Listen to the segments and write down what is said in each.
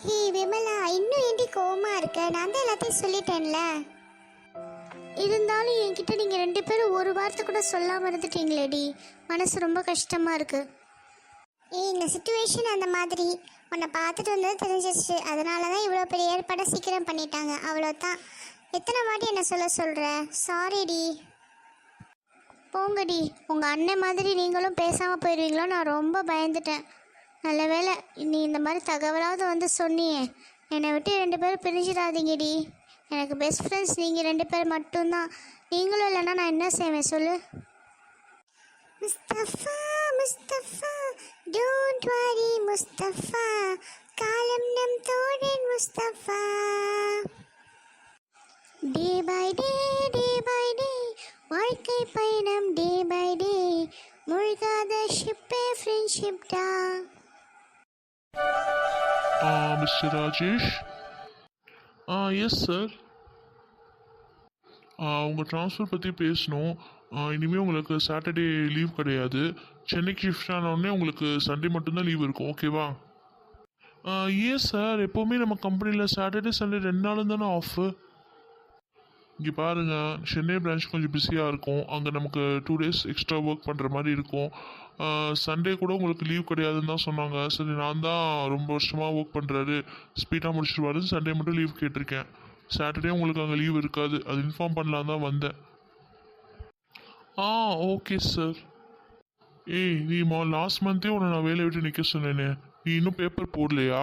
ஹே விமலா இன்னும் ஏண்டி கோவமாக இருக்க? நான் தான் எல்லாத்தையும் சொல்லிட்டேன்ல. இருந்தாலும் என்கிட்ட நீங்கள் ரெண்டு பேரும் ஒரு வார்த்தை கூட சொல்லாமல் இருந்துட்டீங்களேடி. மனசு ரொம்ப கஷ்டமாக இருக்கு. ஏய் இந்த சுச்சுவேஷன் அந்த மாதிரி. உன்னை பார்த்துட்டு வந்தது தெரிஞ்சிச்சு அதனால தான் இவ்வளோ பெரிய ஏற்பாடை சீக்கிரம் பண்ணிட்டாங்க. அவ்வளோதான் எத்தனை வாட்டி என்ன சொல்ல சொல்கிற சாரிடி போங்கடி. உங்கள் அண்ணன் மாதிரி நீங்களும் பேசாமல் போயிடுவீங்களோ நான் ரொம்ப பயந்துட்டேன். நல்ல வேளை நீ இந்த மாதிரி தகவலாவது வந்து சொன்னியே. என்னை விட்டு ரெண்டு பேரும் பிரிஞ்சிடாதீங்கடி. எனக்கு பெஸ்ட் ஃப்ரெண்ட்ஸ் நீங்கள் ரெண்டு பேர் மட்டும்தான். நீங்களும் இல்லைன்னா நான் என்ன செய்வேன் சொல்லு? முஸ்தஃபா முஸ்தஃபா டோன்ட் வரி முஸ்தஃபா காலம் நம் தோழன் Mustafa day by day day by day வாழ்க்கை பயணம் டே பை டே முழுகாத ஷிப்பே ஃப்ரெண்ட்ஷிப் டா. மிஸ்டர் ராஜேஷ்? ஆ எஸ் சார் உங்கள் ட்ரான்ஸ்ஃபர் பற்றி பேசணும். இனிமேல் உங்களுக்கு சாட்டர்டே லீவ் கிடையாது. சென்னைக்கு ஷிஃப்ட் ஆனோடனே உங்களுக்கு சண்டே மட்டும்தான் லீவ் இருக்கும். ஓகேவா ஏன் சார் எப்போவுமே நம்ம கம்பெனியில் சாட்டர்டே சண்டே ரெண்டு நாளும் தானே ஆஃபு இங்கே பாருங்கள் சென்னை பிரான்ச் கொஞ்சம் பிஸியாக இருக்கும். அங்கே நமக்கு டூ டேஸ் எக்ஸ்ட்ரா ஒர்க் பண்ணுற மாதிரி இருக்கும். சண்டே கூட உங்களுக்கு லீவ் கிடையாதுன்னு தான் சொன்னாங்க. சரி நான் தான் ரொம்ப வருஷமாக ஒர்க் பண்ணுறாரு ஸ்பீடாக முடிச்சிருவாருன்னு சண்டே மட்டும் லீவ் கேட்டிருக்கேன். சாட்டர்டே உங்களுக்கு அங்கே லீவ் இருக்காது. அது இன்ஃபார்ம் பண்ணலாம் தான் வந்தேன். ஆ ஓகே சார் ஏய் நீ மா லாஸ்ட் மந்த்தே உன்னை நான் வேலையை விட்டு நிற்க சொன்னேனே. நீ இன்னும் பேப்பர் போடலையா?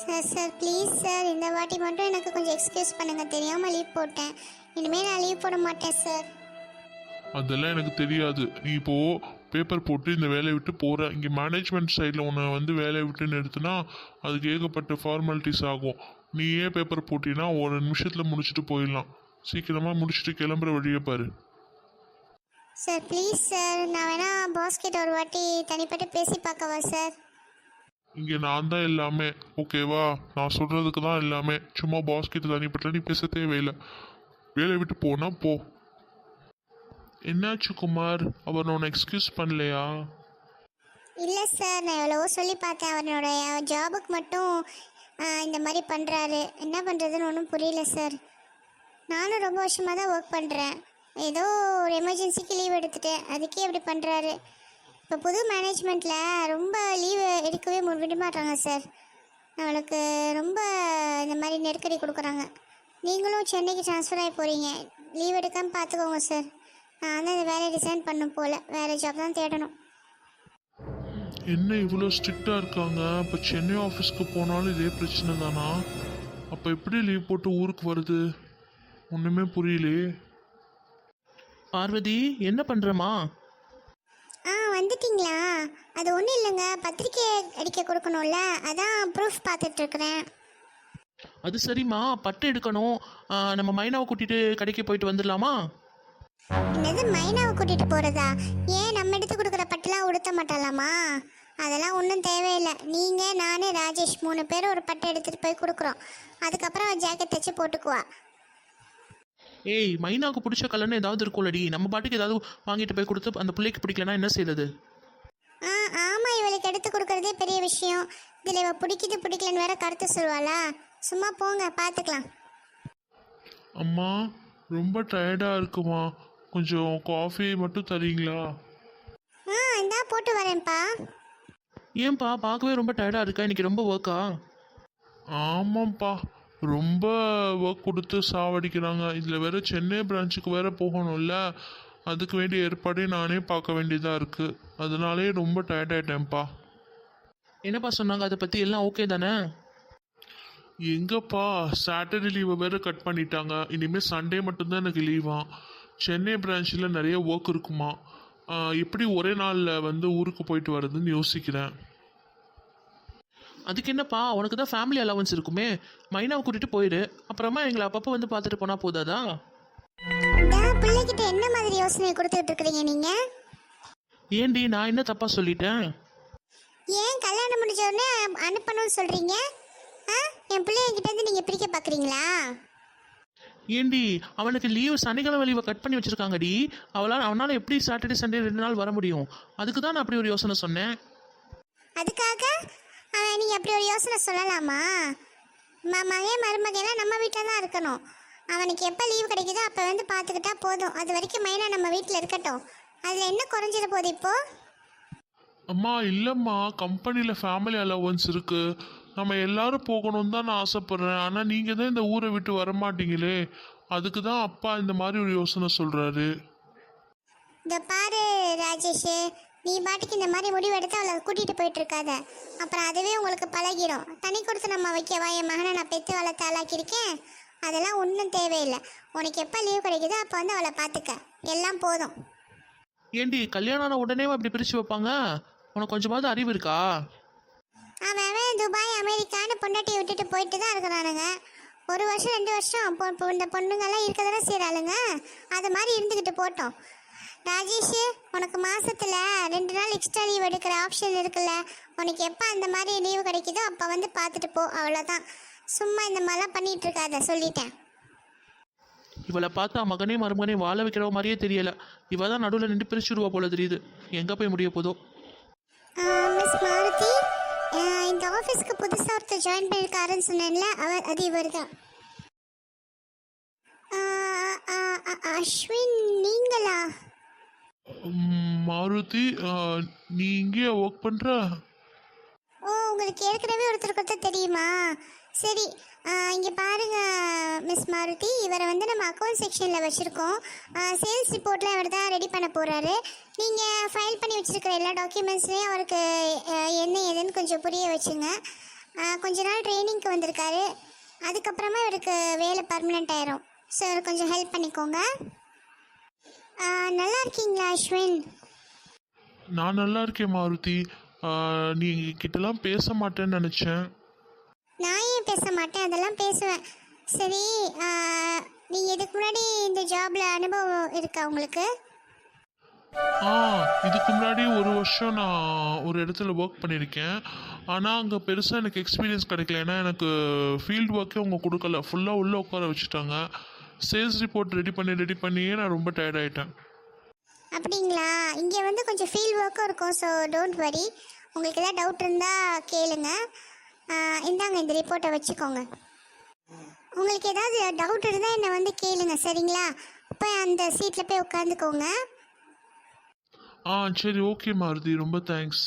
சார் சார் ப்ளீஸ் சார் இந்த வாட்டி மட்டும் எனக்கு கொஞ்சம் எக்ஸ்கியூஸ் பண்ணுங்க. தெரியாமல் லீவ் போட்டேன். இனிமேல் நான் லீவ் போட மாட்டேன் சார் அதெல்லாம் எனக்கு தெரியாது. நீ இப்போ பேப்பர் போட்டு இந்த வேலையை விட்டு போற. இங்கே மேனேஜ்மெண்ட் சைடில் உன்னை வந்து வேலையை விட்டு நிறுத்தினா அதுக்கு ஏகப்பட்ட ஃபார்மாலிட்டிஸ் ஆகும். நீ ஏன் பேப்பர் போட்டினா ஒரு நிமிஷத்தில் முடிச்சுட்டு போயிடலாம். சீக்கிரமாக முடிச்சுட்டு கிளம்புற வழியை பாரு. சார் ப்ளீஸ் சார் நான் வேணா பாஸ் கிட்ட ஒரு வாட்டி தனிப்பட்டு பேசி பார்க்கவா சார் இங்கே நான் தான் எல்லாமே. ஓகேவா நான் சொல்கிறதுக்கு தான் எல்லாமே. சும்மா பாஸ் கிட்ட தனிப்பட்ட நீ பேச தேவையில்லை. வேலையை விட்டு போனால் போ. என்னாச்சு குமார்? அவர் உன்னை எக்ஸ்கியூஸ் பண்ணலையா? இல்லை சார் நான் எவ்வளவோ சொல்லி பார்த்தேன். அவனுடைய ஜாபுக்கு மட்டும் இந்த மாதிரி பண்ணுறாரு என்ன பண்ணுறதுன்னு ஒன்றும் புரியல சார் நானும் ரொம்ப வருஷமாக தான் ஒர்க் பண்ணுறேன் ஏதோ ஒரு எமர்ஜென்சிக்கு லீவ் எடுத்துட்டேன். அதுக்கே இப்படி பண்ணுறாரு இப்போ புது மேனேஜ்மெண்ட்டில் ரொம்ப லீவு எடுக்கவே விட மாட்டாங்க சார் நம்மளுக்கு ரொம்ப இந்த மாதிரி நெருக்கடி கொடுக்குறாங்க. நீங்களும் சென்னைக்கு ட்ரான்ஸ்ஃபர் ஆகி போகிறீங்க லீவ் எடுக்காமல் பார்த்துக்கோங்க சார் நான் தான் இந்த வேலையை ரிசைன் பண்ணும் போல். வேறு ஜாப் தான் தேடணும். என்ன இவ்வளோ ஸ்ட்ரிக்டாக இருக்காங்க? இப்போ சென்னை ஆஃபீஸ்க்கு போனாலும் இதே பிரச்சனை தானா? அப்போ எப்படி லீவ் போட்டு ஊருக்கு வருது? ஒன்றுமே புரியலையே. பார்வதி என்ன பண்ணுறமா வந்துட்டீங்களா? அது ஒன்றும் இல்லைங்க. பத்திரிக்கை அடிக்க கொடுக்கணும்ல. அதான் ப்ரூஃப் பார்த்துட்ருக்குறேன். அது சரிம்மா. பட்டு எடுக்கணும். ஆ, நம்ம மைனாவை கூட்டிட்டு கடைக்கு போயிட்டு வந்துடலாமா? என்னது மைனாவை கூட்டிகிட்டு போகிறதா ஏன் நம்ம எடுத்து கொடுக்குற பட்டுலாம் உடுத்த மாட்டாளாமா? அதெல்லாம் ஒன்றும் தேவையில்லை. நீங்கள் நான் ராஜேஷ் மூணு பேர் ஒரு பட்டு எடுத்துகிட்டு போய் கொடுக்குறோம். அதுக்கப்புறம் ஜாக்கெட் தைச்சு போட்டுக்குவா. ஏய் மைனாவுக்கு பிடிச்ச கலர்னு ஏதாவது இருக்கும்லடி. நம்ம பாட்டுக்கு ஏதாவது வாங்கிட்டு போய் கொடுத்து அந்த பிள்ளைக்கு பிடிக்கலனா என்ன செய்யறது ஆ ஆமாம் இவளுக்கு எடுத்து கொடுக்குறதே பெரிய விஷயம். இதில் இவள் பிடிக்குது பிடிக்கலன்னு வேற கருத்து சொல்வாளா சும்மா போங்க பார்த்துக்கலாம் அம்மா ரொம்ப டயர்டாக இருக்குமா? கொஞ்சம் காஃபி மட்டும் தரீங்களா? ஆ இந்தா போட்டு வரேன்ப்பா. ஏன்பா பார்க்கவே ரொம்ப டயர்டாக இருக்கா? இன்னைக்கு ரொம்ப ஒர்க்கா ஆமாம்ப்பா. ரொம்ப ஒர்க் கொடுத்து சாவடிக்கிறாங்க. இதில் வேற சென்னை பிரான்ச்சுக்கு வேற போகணும்ல. அதுக்கு வேண்டிய ஏற்பாடே நானே பார்க்க வேண்டியதாக இருக்குது அதனாலே ரொம்ப டயர்ட் ஆயிட்டேன்ப்பா. என்னப்பா சொன்னாங்க? அதை பற்றி எல்லாம் ஓகே தானே? எங்கப்பா? சாட்டர்டே லீவை வேற கட் பண்ணிட்டாங்க. இனிமேல் சண்டே மட்டும்தான் எனக்கு லீவா சென்னை பிரான்ச்சில் நிறைய ஒர்க் இருக்குமா? எப்படி ஒரே நாளில் வந்து ஊருக்கு போயிட்டு வர்றதுன்னு யோசிக்கிறேன். அதுக்கு என்னப்பா? உனக்கு தான் ஃபேமிலி அலவன்ஸ் இருக்குமே. மைனாவை கூட்டிட்டு போயிடு அப்புறமா எங்களை அப்பப்போ வந்து பார்த்துட்டு போனால் போதாதா? பிள்ளைகிட்ட என்ன மாதிரி யோசனை கொடுத்துட்டு இருக்கிறீங்க நீங்கள் ஏண்டி நான் என்ன தப்பாக சொல்லிட்டேன்? ஏன் கல்யாணம் முடிஞ்ச உடனே அனுப்பணும்னு சொல்றீங்க? என் பிள்ளைகிட்ட இருந்து நீங்க பிரிக்க பாக்குறீங்களா? ஏண்டி அவனுக்கு லீவு சனிக்கிழமை லீவை கட் பண்ணி வச்சிருக்காங்கடி. அவளால் அவனால் எப்படி சாட்டர்டே சண்டே ரெண்டு நாள் வர முடியும்? அதுக்கு தான் நான் அப்படி ஒரு யோசனை சொன்னேன். அதுக்காக? அவன் நீங்கள் அப்படி ஒரு யோசனை சொல்லலாமா? ம மகன் மருமகெல்லாம் நம்ம வீட்டில் தான் இருக்கணும். அவனுக்கு எப்போ லீவ் கிடைக்குதோ அப்போ வந்து பார்த்துக்கிட்டா போதும். அது வரைக்கும் மைனா நம்ம வீட்டில் இருக்கட்டும். அதில் என்ன குறைஞ்சிட போகுது இப்போது அம்மா இல்லைம்மா. கம்பெனியில் ஃபேமிலி அலவன்ஸ் இருக்குது நம்ம எல்லாரும் போகணும்னு தான் நான் ஆசைப்பட்றேன். ஆனால் நீங்கள் தான் இந்த ஊரை விட்டு வர மாட்டீங்களே அதுக்கு தான் அப்பா இந்த மாதிரி ஒரு யோசனை சொல்கிறாரு இந்த பாரு ராஜேஷ். நீ பாட்டுக்கு இந்த மாதிரி முடிவு எடுத்து அவளை கூட்டிகிட்டு போயிட்டு இருக்காத அப்புறம் அதுவே உங்களுக்கு பழகிடும் தனி கொடுத்து நம்ம வைக்கவா என் மகனை நான் பெற்று வளர்த்து ஆளாக்கியிருக்கேன். அதெல்லாம் ஒன்றும் தேவையில்லை. உனக்கு எப்போ லீவ் கிடைக்குதோ அப்போ வந்து அவளை பார்த்துக்க எல்லாம் போதும். ஏண்டி கல்யாணம் ஆன உடனேவா இப்படி பிரித்து வைப்பாங்க? உனக்கு கொஞ்சமாவது அறிவு இருக்கா? அவன் துபாய் அமெரிக்கான்னு பொண்டாட்டியை விட்டுட்டு போயிட்டு தான் இருக்கிறானுங்க. ஒரு வருஷம் ரெண்டு வருஷம் பொ- பொ- இந்த பொண்ணுங்கெல்லாம் இருக்க தானே செய்கிறாளுங்க அது மாதிரி இருந்துக்கிட்டு போட்டோம். ராஜேஷ் உனக்கு மாசத்துல ரெண்டு நாள் எக்ஸ்ட்ரா லீவ் எடுக்கிற ஆப்ஷன் இருக்குல்ல உனக்கு எப்போ அந்த மாதிரி லீவு கிடைக்குதோ அப்போ வந்து பார்த்துட்டு போ அவ்வளோதான் சும்மா இந்த மாதிரிலாம் பண்ணிட்டு இருக்காத சொல்லிட்டேன். இவளை பார்த்தா மகனே மருமகனே வாழ வைக்கிற மாதிரியே தெரியல. இவ தான் நடுவில் நின்று பிரிச்சுடுவா போல தெரியுது. எங்கே போய் முடிய போதோ? மிஸ் மாருதி இந்த ஆஃபீஸ்க்கு புதுசாக ஒருத்தர் ஜாயின் பண்ணியிருக்காருன்னு சொன்னேன்ல அவர் அது இவர் தான் அஸ்வின் நீங்களா? மாருதி ஆ, நீ இங்கேயே ஒர்க் பண்ற? ஓ உங்களுக்கு ஏற்கனவே ஒருத்தர் ஒருத்தர் தெரியுமா? சரி இங்கே பாருங்க மிஸ் மாருதி. இவரை வந்து நம்ம அக்கௌண்ட் செக்ஷனில் வச்சுருக்கோம். சேல்ஸ் ரிப்போர்ட்லாம் இவர் தான் ரெடி பண்ண போகிறாரு நீங்கள் ஃபைல் பண்ணி வச்சுருக்கிற எல்லா டாக்குமெண்ட்ஸ்லேயும் அவருக்கு என்ன ஏதுன்னு கொஞ்சம் புரிய வச்சுங்க. ஆஹ், கொஞ்ச நாள் ட்ரைனிங்க்கு வந்திருக்காரு. அதுக்கப்புறமா இவருக்கு வேலை பர்மனெண்ட் ஆயிரும். ஸோ கொஞ்சம் ஹெல்ப் பண்ணிக்கோங்க. நல்லா இருக்கீங்களா அஸ்வின்? நான் நல்லா இருக்கேன் மாருதி. ஆ, நீ கிட்டலாம் பேச மாட்டேன்னு நினச்சேன். நான் ஏன் பேச மாட்டேன்? அதெல்லாம் பேசுவேன். சரி நீங்கள் இதுக்கு முன்னாடி இந்த ஜாப்ல அனுபவம் இருக்கா உங்களுக்கு? ஆ இதுக்கு முன்னாடி ஒரு வருஷம் நான் ஒரு இடத்துல ஒர்க் பண்ணியிருக்கேன். ஆனால் அங்கே பெருசாக எனக்கு எக்ஸ்பீரியன்ஸ் கிடைக்கல. ஏன்னா எனக்கு ஃபீல்டு ஒர்க்கே அவங்க கொடுக்கல. ஃபுல்லாக உள்ளே உட்கார வச்சுட்டாங்க. சேல்ஸ் ரிப்போர்ட் ரெடி பண்ணி ரெடி பண்ணியே நான் ரொம்ப டயர்ட் ஆகிட்டேன் அப்படிங்களா? இங்கே வந்து கொஞ்சம் ஃபீல்ட் ஒர்க்கும் இருக்கும் ஸோ டோன்ட் வரி உங்களுக்கு ஏதாவது டவுட் இருந்தால் கேளுங்க. இந்தாங்க இந்த ரிப்போர்ட்டை வச்சுக்கோங்க. உங்களுக்கு ஏதாவது டவுட் இருந்தால் என்னை வந்து கேளுங்க சரிங்களா? போய் அந்த சீட்டில் போய் உட்காந்துக்கோங்க. ஆ சரி ஓகே மாருதி. ரொம்ப தேங்க்ஸ்